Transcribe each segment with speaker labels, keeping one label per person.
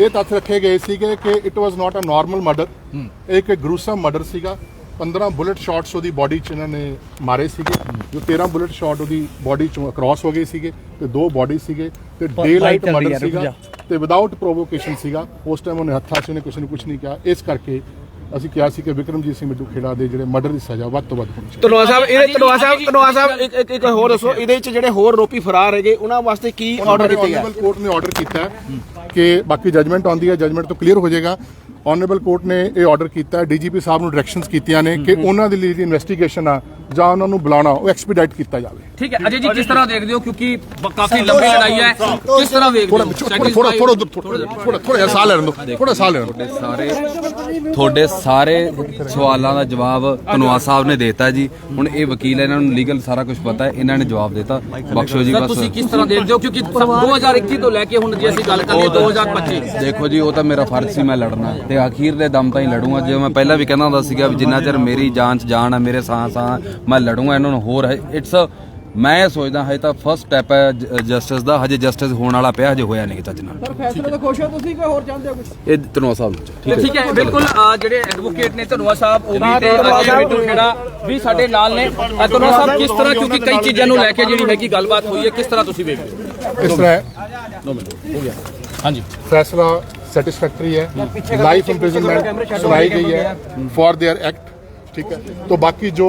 Speaker 1: ਇਹ ਤੱਥ ਰੱਖੇ ਗਏ ਸੀਗੇ ਕਿ it was not a normal murder ਇੱਕ ਗਰੂਸਮ ਮਰਡਰ ਸੀਗਾ। 15 ਬੁਲਟ ਸ਼ਾਟਸ ਉਹਦੀ ਬਾਡੀ 'ਚ ਇਹਨਾਂ ਨੇ ਮਾਰੇ ਸੀਗੇ। ਜੋ 13 ਬੁਲਟ ਸ਼ਾਟ ਉਹਦੀ ਬਾਡੀ 'ਚੋਂ ਅਕ੍ਰੋਸ ਹੋ ਗਏ ਸੀਗੇ ਤੇ ਦੋ ਬਾਡੀ ਸੀਗੇ ਤੇ ਡੇ ਲਾਈਟ ਮਰਡਰ ਸੀਗਾ। ਤੇ ਵਿਦਆਊਟ ਪ੍ਰੋਵੋਕੇਸ਼ਨ ਸੀਗਾ। ਉਸ ਟਾਈਮ ਉਹਨੇ ਹੱਥਾਂ 'ਚ ਉਹਨੇ ਕਿਸੇ ਨੂੰ ਕੁਝ ਨਹੀਂ ਕਿਹਾ। ਇਸ ਕਰਕੇ ਅਸੀਂ ਕਿਹਾ ਸੀ ਕਿ ਵਿਕਰਮਜੀਤ ਸਿੰਘ ਮਿੱਟੂ ਖੇੜਾ ਦੇ ਜਿਹੜੇ ਮਰਡਰ ਦੀ ਸਜ਼ਾ ਵੱਧ ਤੋਂ ਵੱਧ ਹੋਣੀ ਚਾਹੀਦੀ
Speaker 2: ਧਨਵਾ ਸਾਹਿਬ ਇਹਦੇ ਧਨਵਾ ਸਾਹਿਬ ਧਨਵਾ ਸਾਹਿਬ ਇੱਕ ਇੱਕ- ਇੱਕ ਹੋਰ ਦੱਸੋ ਇਹਦੇ ਵਿੱਚ ਜਿਹੜੇ ਹੋਰ ਆਰੋਪੀ ਫਰਾਰ ਹੈਗੇ ਉਹਨਾਂ ਵਾਸਤੇ ਕੀ ਆਰਡਰ ਦਿੱਤੇ ਗਏ
Speaker 1: ਆਨਰੇਬਲ ਕੋਰਟ ਨੇ ਆਰਡਰ ਕੀਤਾ ਹੈ ਕਿ ਬਾਕੀ ਜਜਮੈਂਟ ਆਉਂਦੀ ਹੈ ਜਜਮੈਂਟ ਤੋਂ ਕਲੀਅਰ ਹੋ ਜਾਏਗਾ। ਆਨਰੇਬਲ ਕੋਰਟ ਨੇ ਇਹ ਆਰਡਰ ਕੀਤਾ ਹੈ ਡੀਜੀਪੀ ਸਾਹਿਬ ਨੂੰ ਡਾਇਰੈਕਸ਼ਨਸ ਕੀਤੀਆਂ ਨੇ ਕਿ ਉਹਨਾਂ ਦੀ ਲਈ ਜਿਹੜੀ ਇਨਵੈਸਟੀਗੇਸ਼ਨ ਆ ਜਾਂ ਉਹਨਾਂ ਨੂੰ ਬੁਲਾਉਣਾ ਉਹ ਐਕਸਪੀਡਾਈਟ ਕੀਤਾ ਜਾਵੇ।
Speaker 3: ਠੀਕ ਹੈ ਅਜੇ ਜੀ ਕਿਸ ਤਰ੍ਹਾਂ ਦੇਖਦੇ ਹੋ? ਕਿਉਂਕਿ ਬ- ਕਾਫੀ ਲੰਬੀ ਲੜਾਈ ਹੈ। ਕਿਸ ਤਰ੍ਹਾਂ ਵੇਖਦੇ
Speaker 1: ਥੋੜਾ
Speaker 3: ਹੋ?
Speaker 1: ਥੋੜਾ ਥੋੜਾ ਥੋੜਾ ਥੋੜਾ ਥੋੜਾ ਸਾਹ ਲੈਣ ਦਿਓ ਥੋੜਾ ਸਾਹ ਲੈਣ ਦਿਓ।
Speaker 4: ਸਾਰੇ ਤੁਹਾਡੇ ਸਾਰੇ ਸਵਾਲਾਂ ਦਾ ਜਵਾਬ ਧਨਵਾ ਸਾਹਿਬ ਨੇ ਦਿੱਤਾ ਜੀ। ਹੁਣ ਇਹ ਵਕੀਲ ਹੈ, ਇਹਨਾਂ ਨੂੰ ਲੀਗਲ ਸਾਰਾ ਕੁਝ ਪਤਾ ਹੈ ਇਹਨਾਂ ਨੇ ਜਵਾਬ ਦਿੱਤਾ। ਬਖਸ਼ੋ ਜੀ
Speaker 3: ਸਰ
Speaker 4: ਬਸ।
Speaker 3: ਤੁਸੀਂ ਕਿਸ ਤਰ੍ਹਾਂ ਦੇਖਦੇ ਹੋ? ਕਿਉਂਕਿ 2021 ਤੋਂ ਲੈ ਕੇ ਹੁਣ ਜੇ ਅਸੀਂ ਗੱਲ ਕਰੀਏ 2025
Speaker 4: ਦੇਖੋ ਜੀ ਉਹ ਤਾਂ ਮੇਰਾ ਫਰਜ਼ ਸੀ ਮੈਂ ਲੜਨਾ। ਤੇ ਅਖੀਰ ਦੇ ਦਮ ਤਾਈਂ ਲੜੂੰਗਾ। ਜਿਵੇਂ ਮੈਂ ਪਹਿਲਾਂ ਵੀ ਕਹਿੰਦਾ ਹੁੰਦਾ ਸੀਗਾ ਵੀ ਜਿੰਨਾ ਚਿਰ ਮੇਰੀ ਜਾਨ ਚ ਜਾਨ ਹੈ ਮੇਰੇ ਸਾਹ ਸਾਹ ਮੈਂ ਲੜੂੰਗਾ ਇਹਨਾਂ ਨੂੰ ਹੋਰ ਇਟਸ ਮੈਂ ਸੋਚਦਾ ਹਜੇ ਤਾਂ ਫਸਟ ਸਟੈਪ ਹੈ ਜਸਟਿਸ ਦਾ। ਹਜੇ ਜਸਟਿਸ ਹੋਣ ਵਾਲਾ ਪਿਆ ਹਜੇ ਹੋਇਆ ਨਹੀਂ ਚੱਜ ਨਾਲ।
Speaker 2: ਸਰ ਫੈਸਲੇ ਤੋਂ ਖੁਸ਼ ਹੋ ਤੁਸੀਂ ਕਿ ਹੋਰ ਚਾਹੁੰਦੇ ਹੋ ਕੁਝ
Speaker 4: ਇਹ ਤਨਵਾ ਸਾਹਿਬ ਨੂੰ ਠੀਕ ਹੈ
Speaker 3: ਬਿਲਕੁਲ ਜਿਹੜੇ ਐਡਵੋਕੇਟ ਨੇ ਤਨਵਾ ਸਾਹਿਬ ਉਹ ਵੀ ਤੇ ਅਜੇ ਬਿੱਟੂ ਖੇੜਾ ਵੀ ਸਾਡੇ ਨਾਲ ਨੇ। ਤਨਵਾ ਸਾਹਿਬ ਕਿਸ ਤਰ੍ਹਾਂ ਕਿਉਂਕਿ ਕਈ ਚੀਜ਼ਾਂ ਨੂੰ ਲੈ ਕੇ ਜਿਹੜੀ ਹੈਗੀ ਗੱਲਬਾਤ ਹੋਈ ਹੈ ਕਿਸ ਤਰ੍ਹਾਂ ਤੁਸੀਂ ਵੇਖਦੇ ਹੋ?
Speaker 1: ਇਸ ਤਰ੍ਹਾਂ ਦੋ ਮਿੰਟ ਹੋ ਗਿਆ।
Speaker 3: ਹਾਂਜੀ।
Speaker 1: ਫੈਸਲਾ ਸੈਟੀਸਫੈਕਟਰੀ ਹੈ। ਲਾਈਫ ਇੰਪ੍ਰਿਜ਼ਨਮੈਂਟ ਸੁਣਾਈ ਗਈ ਹੈ। ਫॉर देयर ਐਕਟ ਠੀਕ ਹੈ? ਤੋਂ ਬਾਕੀ ਜੋ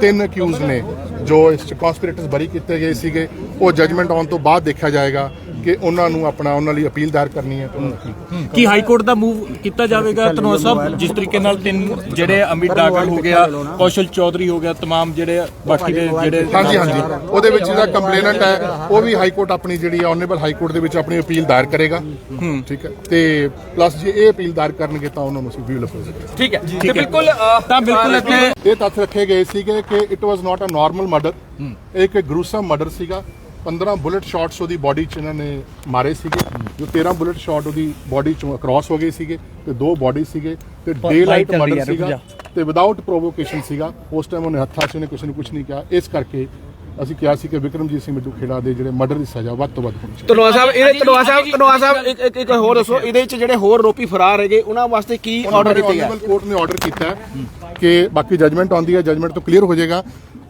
Speaker 1: ਤਿੰਨ ਅਕਿਊਜ਼ ਨੇ ਜੋ ਇਸ ਕਨਸਪੀਰੇਟਰਸ ਬਰੀ ਕੀਤੇ ਗਏ ਸੀਗੇ ਉਹ ਜਜਮੈਂਟ ਆਉਣ ਤੋਂ ਬਾਅਦ ਦੇਖਿਆ ਜਾਏਗਾ। ਕਿ ਉਹਨਾਂ ਨੂੰ ਆਪਣਾ ਉਹਨਾਂ ਲਈ ਅਪੀਲ ਦਾਇਰ ਕਰਨੀ ਹੈ ਤੇ ਉਹਨਾਂ ਨੂੰ
Speaker 5: ਕੀ ਹਾਈ ਕੋਰਟ ਦਾ ਮੂਵ ਕੀਤਾ ਜਾਵੇਗਾ ਧਨੋਆ ਸਾਹਿਬ ਜਿਸ ਤਰੀਕੇ ਨਾਲ ਤਿੰਨ ਜਿਹੜੇ ਅਮਿਤ ਡਾਗਲ ਹੋ ਗਿਆ ਕੌਸ਼ਲ ਚੌਧਰੀ ਹੋ ਗਿਆ तमाम ਜਿਹੜੇ ਬਾਕੀ ਦੇ ਜਿਹੜੇ
Speaker 1: ਹਾਂਜੀ ਹਾਂਜੀ ਉਹਦੇ ਵਿੱਚ ਜਿਹੜਾ ਕੰਪਲੇਨੈਂਟ ਹੈ ਉਹ ਵੀ ਹਾਈ ਕੋਰਟ ਆਪਣੀ ਜਿਹੜੀ ਆਨਰੇਬਲ ਹਾਈ ਕੋਰਟ ਦੇ ਵਿੱਚ ਆਪਣੀ ਅਪੀਲ ਦਾਇਰ ਕਰੇਗਾ ਠੀਕ ਹੈ ਤੇ ਪਲੱਸ ਜੇ ਇਹ ਅਪੀਲ ਦਾਇਰ ਕਰਨਗੇ ਤਾਂ ਉਹਨਾਂ ਨੂੰ ਅਸੀਂ ਵੀਲ ਅਪੋਜ਼
Speaker 3: ਠੀਕ ਹੈ ਤੇ ਬਿਲਕੁਲ ਅ,
Speaker 5: ਤਾਂ ਬਿਲਕੁਲ ਇੱਥੇ
Speaker 1: ਇਹ ਤੱਥ ਰੱਖੇ ਗਏ ਸੀਗੇ ਕਿ it was not a normal murder ਇੱਕ ਗਰੂਸਮ ਮਰਡਰ ਸੀਗਾ 15 ਬੁਲਟ ਸ਼ਾਟਸ ਉਹਦੀ ਬਾਡੀ 'ਚ ਇਹਨਾਂ ਨੇ ਮਾਰੇ ਸੀਗੇ ਜੋ 13 ਬੁਲਟ ਸ਼ਾਟ ਉਹਦੀ ਬਾਡੀ 'ਚੋਂ ਅਕ੍ਰੋਸ ਹੋ ਗਏ ਸੀਗੇ ਤੇ ਦੋ ਬਾਡੀ ਸੀਗੇ ਤੇ ਡੇ ਲਾਈਟ ਮਰਡਰ ਸੀਗਾ। ਤੇ ਵਿਦਆਊਟ ਪ੍ਰੋਵੋਕੇਸ਼ਨ ਸੀਗਾ। ਉਸ ਟਾਈਮ ਉਹਨੇ ਹੱਥਾਂ 'ਚ ਉਹਨੇ ਕਿਸੇ ਨੂੰ ਕੁਝ ਨਹੀਂ ਕਿਹਾ। ਇਸ ਕਰਕੇ ਅਸੀਂ ਕਿਹਾ ਸੀ ਕਿ ਵਿਕਰਮਜੀਤ ਸਿੰਘ ਮਿੱਟੂ ਖੇੜਾ ਦੇ ਜਿਹੜੇ ਮਰਡਰ ਦੀ ਸਜ਼ਾ ਵੱਧ ਤੋਂ ਵੱਧ ਹੋਣੀ ਚਾਹੀਦੀ।
Speaker 2: ਧਨਵਾ ਸਾਹਿਬ ਇਹਦੇ ਧਨਵਾ ਸਾਹਿਬ ਧਨਵਾ ਸਾਹਿਬ ਇੱਕ ਇੱਕ- ਇੱਕ ਹੋਰ ਦੱਸੋ ਇਹਦੇ ਵਿੱਚ ਜਿਹੜੇ ਹੋਰ ਆਰੋਪੀ ਫਰਾਰ ਹੈਗੇ ਉਹਨਾਂ ਵਾਸਤੇ ਕੀ ਆਰਡਰ ਦਿੱਤੇ
Speaker 1: ਕੋਰਟ ਨੇ ਆਰਡਰ ਕੀਤਾ ਹੈ ਕਿ ਬਾਕੀ ਜਜਮੈਂਟ ਆਉਂਦੀ ਹੈ ਜਜਮੈਂਟ ਤੋਂ ਕਲੀਅਰ ਹੋ ਜਾਏਗਾ।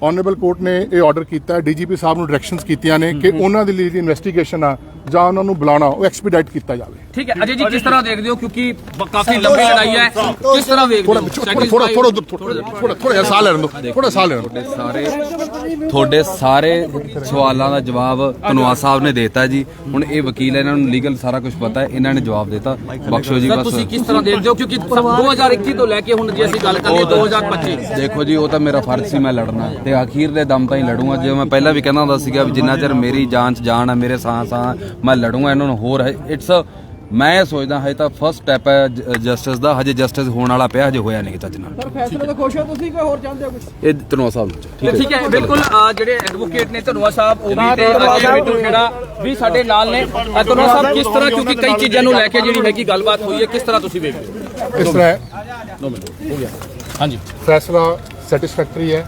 Speaker 1: ਆਨਰੇਬਲ ਕੋਰਟ ਨੇ ਇਹ ਆਰਡਰ ਕੀਤਾ ਹੈ ਡੀਜੀਪੀ ਸਾਹਿਬ ਨੂੰ ਡਾਇਰੈਕਸ਼ਨਸ ਕੀਤੀਆਂ ਨੇ ਕਿ ਉਹਨਾਂ ਦੀ ਲਈ ਜਿਹੜੀ ਇਨਵੈਸਟੀਗੇਸ਼ਨ ਆ ਜਾਂ ਉਹਨਾਂ ਨੂੰ ਬੁਲਾਉਣਾ ਉਹ ਐਕਸਪੀਡਾਈਟ ਕੀਤਾ ਜਾਵੇ।
Speaker 3: ਠੀਕ ਹੈ ਅਜੇ ਜੀ ਕਿਸ ਤਰ੍ਹਾਂ ਦੇਖਦੇ ਹੋ? ਕਿਉਂਕਿ ਕਾਫੀ ਲੰਬੀ ਲੜਾਈ ਹੈ। ਕਿਸ ਤਰ੍ਹਾਂ ਵੇਖਦੇ ਹੋ?
Speaker 1: ਥੋੜਾ ਥੋੜਾ ਥੋੜਾ ਥੋੜਾ ਥੋੜਾ ਸਾਹ ਲੈਣ ਦਿਓ। ਥੋੜਾ ਸਾਹ ਲੈਣ ਦਿਓ।
Speaker 4: ਸਾਰੇ ਤੁਹਾਡੇ ਸਾਰੇ ਸਵਾਲਾਂ ਦਾ ਜਵਾਬ ਧਨਵਾ ਸਾਹਿਬ ਨੇ ਦਿੱਤਾ ਜੀ। ਹੁਣ ਇਹ ਵਕੀਲ ਹੈ, ਇਹਨਾਂ ਨੂੰ ਲੀਗਲ ਸਾਰਾ ਕੁਝ ਪਤਾ ਹੈ ਇਹਨਾਂ ਨੇ ਜਵਾਬ ਦਿੱਤਾ। ਬਖਸ਼ੋ ਜੀ ਬਸ।
Speaker 3: ਤੁਸੀਂ ਕਿਸ ਤਰ੍ਹਾਂ ਦੇਖਦੇ ਹੋ? ਕਿਉਂਕਿ 2021 ਤੋਂ ਲੈ ਕੇ ਹੁਣ ਜੇ ਅਸੀਂ ਗੱਲ ਕਰੀਏ 2025
Speaker 4: ਦੇਖੋ ਜੀ ਉਹ ਤਾਂ ਮੇਰਾ ਫਰਜ਼ ਸੀ ਮੈਂ ਲੜਨਾ। ਤੇ ਅਖੀਰ ਦੇ ਦਮ ਤਾਈਂ ਲੜੂੰਗਾ। ਜਿਵੇਂ ਮੈਂ ਪਹਿਲਾਂ ਵੀ ਕਹਿੰਦਾ ਹੁੰਦਾ ਸੀਗਾ ਵੀ ਜਿੰਨਾ ਚਿਰ ਮੇਰੀ ਜਾਨ ਚ ਜਾਨ ਹੈ ਮੇਰੇ ਸਾਹ ਸਾਹ ਮੈਂ ਲੜੂੰਗਾ, ਇਹਨਾਂ ਨੂੰ ਹੋਰ ਇਟਸ ਮੈਂ ਸੋਚਦਾ ਹਜੇ ਤਾਂ ਫਸਟ ਸਟੈਪ ਹੈ ਜਸਟਿਸ ਦਾ ਹਜੇ ਜਸਟਿਸ ਹੋਣ ਵਾਲਾ ਪਿਆ ਹਜੇ ਹੋਇਆ ਨਹੀਂ ਚੱਜ ਨਾਲ।
Speaker 2: ਸਰ ਫੈਸਲੇ ਤੋਂ ਖੁਸ਼ ਹੋ ਤੁਸੀਂ ਕੋਈ ਹੋਰ ਚਾਹੁੰਦੇ ਹੋ ਕੁਝ
Speaker 4: ਇਹ ਤਨਵਾ ਸਾਹਿਬ ਨੂੰ ਠੀਕ ਹੈ
Speaker 3: ਬਿਲਕੁਲ ਜਿਹੜੇ ਐਡਵੋਕੇਟ ਨੇ ਤਨਵਾ ਸਾਹਿਬ ਉਹ ਵੀ ਤੇ ਅਜੇ ਬਿੱਟੂ ਖੇੜਾ ਵੀ ਸਾਡੇ ਨਾਲ ਨੇ। ਤਨਵਾ ਸਾਹਿਬ ਕਿਸ ਤਰ੍ਹਾਂ ਕਿਉਂਕਿ ਕਈ ਚੀਜ਼ਾਂ ਨੂੰ ਲੈ ਕੇ ਜਿਹੜੀ ਹੈਗੀ ਗੱਲਬਾਤ ਹੋਈ ਹੈ ਕਿਸ ਤਰ੍ਹਾਂ ਤੁਸੀਂ ਵੇਖਦੇ ਹੋ?
Speaker 1: ਇਸ ਤਰ੍ਹਾਂ ਹੋ। ਗਿਆ।
Speaker 3: ਹਾਂਜੀ।
Speaker 1: ਫੈਸਲਾ ਸੈਟੀਸਫੈਕਟਰੀ ਹੈ।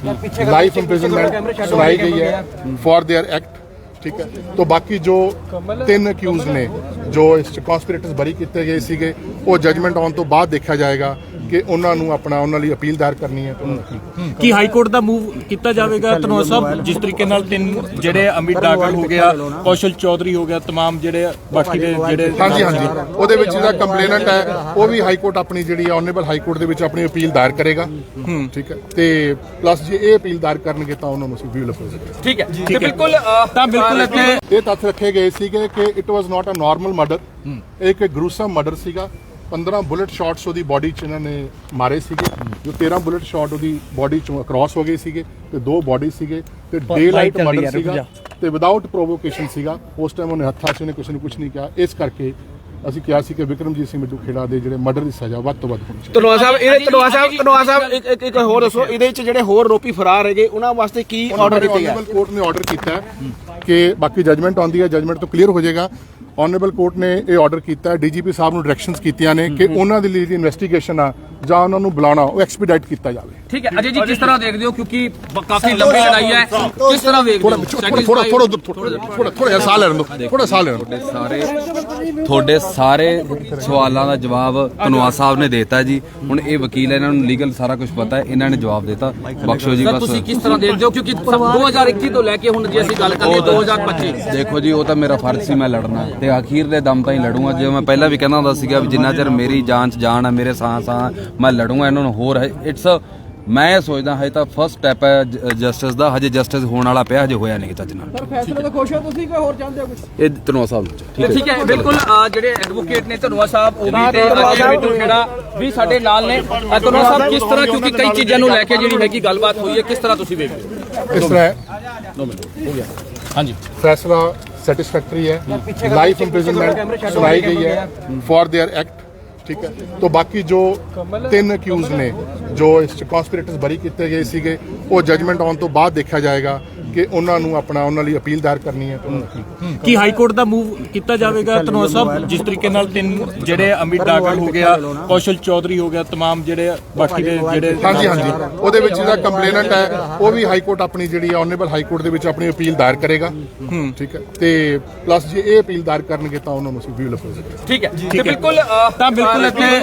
Speaker 1: ਲਾਈਫ ਇੰਪ੍ਰਿਜ਼ਨਮੈਂਟ ਸੁਣਾਈ ਗਈ ਹੈ। ਫॉर देयर ਐਕਟ ਠੀਕ ਹੈ? ਤੋਂ ਬਾਕੀ ਜੋ ਤਿੰਨ ਅਕਿਊਜ਼ ਨੇ, ਜੋ ਇਸ ਚ ਕਨਸਪੀਰੇਟਰਸ ਬਰੀ ਕੀਤੇ ਗਏ ਸੀਗੇ, ਉਹ ਜਜਮੈਂਟ ਆਉਣ ਤੋਂ ਬਾਅਦ ਦੇਖਿਆ ਜਾਏਗਾ। ਕਿ ਉਹਨਾਂ ਨੂੰ ਆਪਣਾ ਉਹਨਾਂ ਲਈ ਅਪੀਲ ਦਾਇਰ ਕਰਨੀ ਹੈ ਤੇ ਉਹਨਾਂ ਨੂੰ
Speaker 5: ਕੀ ਹਾਈ ਕੋਰਟ ਦਾ ਮੂਵ ਕੀਤਾ ਜਾਵੇਗਾ ਧਨੋਆ ਸਾਹਿਬ ਜਿਸ ਤਰੀਕੇ ਨਾਲ ਤਿੰਨ ਜਿਹੜੇ ਅਮਿਤ ਡਾਗਲ ਹੋ ਗਿਆ ਕੌਸ਼ਲ ਚੌਧਰੀ ਹੋ ਗਿਆ तमाम ਜਿਹੜੇ ਬਾਕੀ ਦੇ ਜਿਹੜੇ
Speaker 1: ਹਾਂਜੀ ਹਾਂਜੀ ਉਹਦੇ ਵਿੱਚ ਜਿਹੜਾ ਕੰਪਲੇਨੈਂਟ ਹੈ ਉਹ ਵੀ ਹਾਈ ਕੋਰਟ ਆਪਣੀ ਜਿਹੜੀ ਆਨਰੇਬਲ ਹਾਈ ਕੋਰਟ ਦੇ ਵਿੱਚ ਆਪਣੀ ਅਪੀਲ ਦਾਇਰ ਕਰੇਗਾ ਠੀਕ ਹੈ ਤੇ ਪਲੱਸ ਜੇ ਇਹ ਅਪੀਲ ਦਾਇਰ ਕਰਨਗੇ ਤਾਂ ਉਹਨਾਂ ਨੂੰ ਅਸੀਂ ਵੀਲ ਅਪੋਜ਼
Speaker 3: ਠੀਕ ਹੈ ਤੇ ਬਿਲਕੁਲ ਅ,
Speaker 5: ਤਾਂ ਬਿਲਕੁਲ ਇੱਥੇ
Speaker 1: ਇਹ ਤੱਥ ਰੱਖੇ ਗਏ ਸੀਗੇ ਕਿ it was not a normal murder ਇੱਕ ਗਰੂਸਮ ਮਰਡਰ ਸੀਗਾ 15 ਬੁਲਟ ਸ਼ਾਟਸ ਉਹਦੀ ਬਾਡੀ 'ਚ ਇਹਨਾਂ ਨੇ ਮਾਰੇ ਸੀਗੇ ਜੋ 13 ਬੁਲਟ ਸ਼ਾਟ ਉਹਦੀ ਬਾਡੀ 'ਚੋਂ ਅਕ੍ਰੋਸ ਹੋ ਗਏ ਸੀਗੇ ਤੇ ਦੋ ਬਾਡੀ ਸੀਗੇ ਤੇ ਡੇ ਲਾਈਟ ਮਰਡਰ ਸੀਗਾ। ਤੇ ਵਿਦਆਊਟ ਪ੍ਰੋਵੋਕੇਸ਼ਨ ਸੀਗਾ ਉਸ ਟਾਈਮ ਉਹਨੇ ਹੱਥਾਂ 'ਚ ਉਹਨੇ ਕਿਸੇ ਨੂੰ ਕੁਝ ਨਹੀਂ ਕਿਹਾ। ਇਸ ਕਰਕੇ ਅਸੀਂ ਕਿਹਾ ਸੀ ਕਿ ਵਿਕਰਮਜੀਤ ਸਿੰਘ ਮਿੱਟੂ ਖੇੜਾ ਦੇ ਜਿਹੜੇ ਮਰਡਰ ਦੀ ਸਜ਼ਾ ਵੱਧ ਤੋਂ ਵੱਧ ਹੋਣੀ ਚਾਹੀਦੀ।
Speaker 2: ਧਨਵਾ ਸਾਹਿਬ ਇਹਦੇ ਧਨਵਾ ਸਾਹਿਬ ਧਨਵਾ ਸਾਹਿਬ ਇੱਕ ਇੱਕ- ਹੋਰ ਦੱਸੋ ਇਹਦੇ ਵਿੱਚ ਜਿਹੜੇ ਹੋਰ ਆਰੋਪੀ ਫਰਾਰ ਹੈਗੇ ਉਹਨਾਂ ਵਾਸਤੇ ਕੀ ਆਰਡਰ ਦਿੱਤੇ ਗਏ
Speaker 1: ਆਨਰੇਬਲ ਕੋਰਟ ਨੇ ਆਰਡਰ ਕੀਤਾ ਹੈ ਕਿ ਬਾਕੀ ਜਜਮੈਂਟ ਆਉਂਦੀ ਹੈ ਜਜਮੈਂਟ ਤੋਂ ਕਲੀਅਰ ਹੋ ਜਾਏਗਾ। ਆਨਰੇਬਲ ਕੋਰਟ ਨੇ ਇਹ ਆਰਡਰ ਕੀਤਾ ਹੈ। ਡੀਜੀਪੀ ਸਾਹਿਬ ਨੂੰ ਡਾਇਰੈਕਸ਼ਨਸ ਕੀਤੀਆਂ ਨੇ ਕਿ ਉਹਨਾਂ ਦੀ ਲਈ ਜਿਹੜੀ ਇਨਵੈਸਟੀਗੇਸ਼ਨ ਆ ਜਾਂ ਉਹਨਾਂ ਨੂੰ ਬੁਲਾਉਣਾ ਉਹ ਐਕਸਪੀਡਾਈਟ ਕੀਤਾ ਜਾਵੇ।
Speaker 3: ਠੀਕ ਹੈ ਅਜੇ ਜੀ ਕਿਸ ਤਰ੍ਹਾਂ ਦੇਖਦੇ ਹੋ ਕਿਉਂਕਿ ਕਾਫੀ ਲੰਬੀ ਲੜਾਈ ਹੈ। ਕਿਸ ਤਰ੍ਹਾਂ ਵੇਖਦੇ
Speaker 1: ਥੋੜਾ
Speaker 3: ਹੋ?
Speaker 1: ਥੋੜਾ ਥੋੜਾ ਥੋੜਾ ਥੋੜਾ ਥੋੜਾ ਜਿਹਾ ਸਾਹ ਲੈਣ ਦਿਓ ਥੋੜਾ ਸਾਹ ਲੈਣ ਦਿਓ
Speaker 4: ਸਾਰੇ ਤੁਹਾਡੇ ਸਾਰੇ ਸਵਾਲਾਂ ਦਾ ਜਵਾਬ ਧਨਵਾਦ ਸਾਹਿਬ ਨੇ ਦਿੱਤਾ ਜੀ। ਹੁਣ ਇਹ ਵਕੀਲ ਹੈ, ਇਹਨਾਂ ਨੂੰ ਲੀਗਲ ਸਾਰਾ ਕੁਝ ਪਤਾ ਹੈ ਇਹਨਾਂ ਨੇ ਜਵਾਬ ਦਿੱਤਾ। ਬਖਸ਼ੋ ਜੀ ਬਸ।
Speaker 3: ਤੁਸੀਂ ਕਿਸ ਤਰ੍ਹਾਂ ਦੇਖਦੇ ਹੋ? ਕਿਉਂਕਿ 2021 ਤੋਂ ਲੈ ਕੇ ਹੁਣ ਜੇ ਅਸੀਂ ਗੱਲ ਕਰੀਏ 2025
Speaker 4: ਦੇਖੋ ਜੀ ਉਹ ਤਾਂ ਮੇਰਾ ਫਰਜ਼ ਸੀ ਮੈਂ ਲੜਨਾ। ਤੇ ਆਖੀਰ ਦੇ ਦਮ ਤਾਈਂ ਲੜੂੰਗਾ। ਜਿਵੇਂ ਮੈਂ ਪਹਿਲਾਂ ਵੀ ਕਹਿੰਦਾ ਹੁੰਦਾ ਸੀਗਾ ਵੀ ਜਿੰਨਾ ਚਿਰ ਮੇਰੀ ਜਾਨ ਚ ਜਾਨ ਹੈ ਮੇਰੇ ਸਾਹ ਸਾਹ ਮੈਂ ਲੜੂੰਗਾ ਇਹਨਾਂ ਨੂੰ ਹੋਰ ਇਟਸ ਮੈਂ ਇਹ ਸੋਚਦਾ ਹਜੇ ਤਾਂ ਫਸਟ ਸਟੈਪ ਹੈ ਜਸਟਿਸ ਦਾ। ਹਜੇ ਜਸਟਿਸ ਹੋਣ ਵਾਲਾ ਪਿਆ ਹਜੇ ਹੋਇਆ ਨਹੀਂ ਚੱਜ ਨਾਲ।
Speaker 2: ਸਰ ਫੈਸਲੇ ਤੋਂ ਖੁਸ਼ ਹੋ ਤੁਸੀਂ ਕੋਈ ਹੋਰ ਚਾਹੁੰਦੇ ਹੋ ਕੁਝ
Speaker 4: ਇਹ ਧਨਵਾਦ ਸਾਹਿਬ ਨੂੰ।
Speaker 3: ਤੇ ਠੀਕ ਹੈ ਬਿਲਕੁਲ ਅ, ਜਿਹੜੇ ਐਡਵੋਕੇਟ ਨੇ ਧਨਵਾ ਸਾਹਿਬ ਉਹ ਵੀ ਤੇ ਅਜੇ ਬਿੱਟੂ ਖੇੜਾ ਵੀ ਸਾਡੇ ਨਾਲ ਨੇ। ਅ, ਧਨਵਾ ਸਾਹਿਬ ਕਿਸ ਤਰ੍ਹਾਂ? ਕਿਉਂਕਿ ਕਈ ਚੀਜ਼ਾਂ ਨੂੰ ਲੈ ਕੇ ਜਿਹੜੀ ਹੈਗੀ ਗੱਲਬਾਤ ਹੋਈ ਹੈ ਕਿਸ ਤਰ੍ਹਾਂ ਤੁਸੀਂ ਵੇਖਦੇ ਹੋ?
Speaker 1: ਇਸ ਤਰ੍ਹਾਂ ਹੈ।
Speaker 5: ਹਾਂਜੀ।
Speaker 1: ਫੈਸਲਾ सेटिस्फैक्ट्री है। लाइफ इम्प्रिजनमेंट सुनाई गई है फॉर देयर एक्ट ਠੀਕ ਹੈ ਤੋਂ ਬਾਕੀ ਜੋ ਤਿੰਨ ਅਕਿਊਜ਼ ਨੇ ਜੋ ਇਸ ਕਨਸਪੀਰੇਟਰਸ ਬਰੀ ਕੀਤੇ ਗਏ ਸੀਗੇ ਉਹ ਜਜਮੈਂਟ ਆਉਣ ਤੋਂ ਬਾਅਦ ਦੇਖਿਆ ਜਾਏਗਾ ਕਿ ਉਹਨਾਂ ਨੂੰ ਆਪਣਾ ਉਹਨਾਂ ਲਈ ਅਪੀਲ ਦਾਇਰ ਕਰਨੀ ਹੈ।
Speaker 5: ਕੀ ਹਾਈ ਕੋਰਟ ਦਾ ਮੂਵ ਕੀਤਾ ਜਾਵੇਗਾ? ਧਨੋਆ ਸਾਹਿਬ ਜਿਸ ਤਰੀਕੇ ਨਾਲ ਤਿੰਨ ਜਿਹੜੇ ਅਮਿਤ ਡਾਗਲ ਹੋ ਗਿਆ ਕੌਸ਼ਲ ਚੌਧਰੀ ਹੋ ਗਿਆ ਤਮਾਮ ਜਿਹੜੇ ਬਾਕੀ ਦੇ ਜਿਹੜੇ
Speaker 1: ਹਾਂਜੀ ਹਾਂਜੀ। ਉਹਦੇ ਵਿੱਚ ਜਿਹੜਾ ਕੰਪਲੇਨੈਂਟ ਹੈ ਉਹ ਵੀ ਹਾਈ ਕੋਰਟ ਆਪਣੀ ਜਿਹੜੀ ਆਨਰੇਬਲ ਹਾਈ ਕੋਰਟ ਦੇ ਵਿੱਚ ਆਪਣੀ ਅਪੀਲ ਦਾਇਰ ਕਰੇਗਾ। ਠੀਕ ਹੈ। ਤੇ ਪਲੱਸ ਜੇ ਇਹ ਅਪੀਲ ਦਾਇਰ ਕਰਨਗੇ ਤਾਂ ਉਹਨਾਂ ਨੂੰ ਅਸੀਂ ਵੀ ਵਿਲ
Speaker 3: ਠੀਕ ਹੈ। ਤੇ ਬਿਲਕੁਲ
Speaker 5: ਤਾਂ ਬਿਲਕੁਲ ਇੱਥੇ